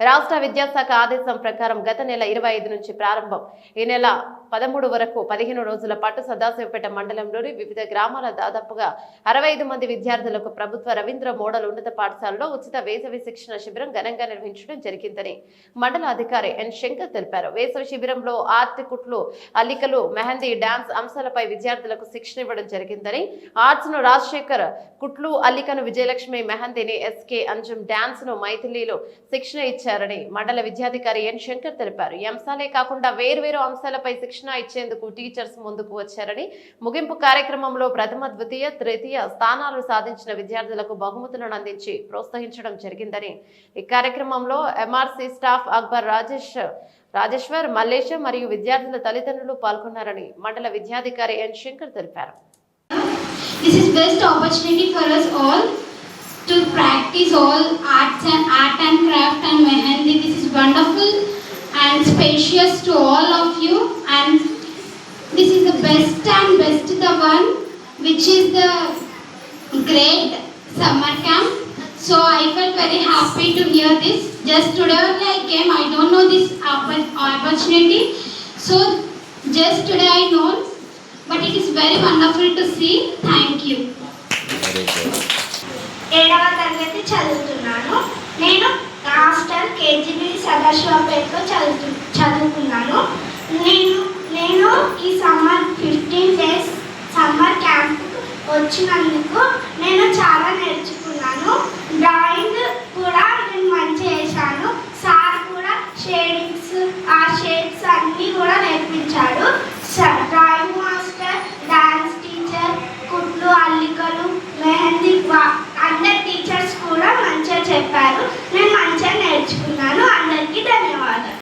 రాష్ట్ర విద్యాశాఖ ఆదేశం ప్రకారం గత నెల ఇరవై ఐదు నుంచి ప్రారంభం. ఈ నెల పదమూడు వరకు పదిహేను రోజుల పాటు సదాశివపేట మండలంలోని వివిధ గ్రామాల దాదాపుగా అరవై ఐదు మంది విద్యార్థులకు ప్రభుత్వ రవీంద్ర మోడల్ ఉన్నత పాఠశాలలో ఉచిత వేసవి శిక్షణ శిబిరం ఘనంగా నిర్వహించడం జరిగిందని మండల అధికారి ఎన్ శంకర్ తెలిపారు. వేసవి శిబిరంలో ఆర్ట్ కుట్లు అల్లికలు మెహందీ డాన్స్ అంశాలపై విద్యార్థులకు శిక్షణ ఇవ్వడం జరిగిందని ఆర్ట్స్ను రాజశేఖర్ కుట్లు అల్లికను విజయలక్ష్మి మెహందీని ఎస్కే అంజుమ్ డాన్స్ను మైథిలీలో శిక్షణ ఇచ్చారని మండల విద్యాధికారి ఎన్ శంకర్ తెలిపారు. ఈ అంశాలే కాకుండా వేర్వేరు అంశాలపై శిక్షణ ఇచ్చేందుకు టీచర్స్ ముందుకు వచ్చారని ముగింపు కార్యక్రమంలో ప్రథమ ద్వితీయ తృతీయ స్థానాలు సాధించిన విద్యార్థులకు బహుమతులను అందించి ప్రోత్సహించడం జరిగిందని. ఈ కార్యక్రమంలో ఎంఆర్సీ స్టాఫ్ అక్బర్ రాజేష్ రాజేశ్వర్ మల్లేశం మరియు విద్యార్థుల తల్లిదండ్రులు పాల్గొన్నారని మండల విద్యాధికారి ఎన్ శంకర్ తెలిపారు. This is best opportunity for us all to practice all arts and art and craft and wonderful and spacious to all of you and this is the best and best the one which is the great summer camp. So I felt very happy to hear this. Just today only I came. I don't know this oppor- opportunity. So just today I know but it is very wonderful to see. Thank you. ఏడవ తరగతి చదువుతున్నాను సదాశివపేటలో చదువుతు చదువుకున్నాను? నేను నేను ఈ summer fifteen days summer camp వచ్చినందుకు నేను చాలా నేర్చుకున్నాను. డ్రాయింగ్ కూడా నేను మంచిగా చేశాను. సార్ కూడా షేడింగ్స్ ఆ షేడ్స్ అన్నీ కూడా నేర్పించాడు. స- డ్రాయింగ్ మాస్టర్ డాన్స్ టీచర్ కుట్లు అల్లికలు మెహందీ వా- అందరు టీచర్స్ కూడా మంచిగా చెప్పారు. నేను మంచిగా నేర్చుకున్నాను.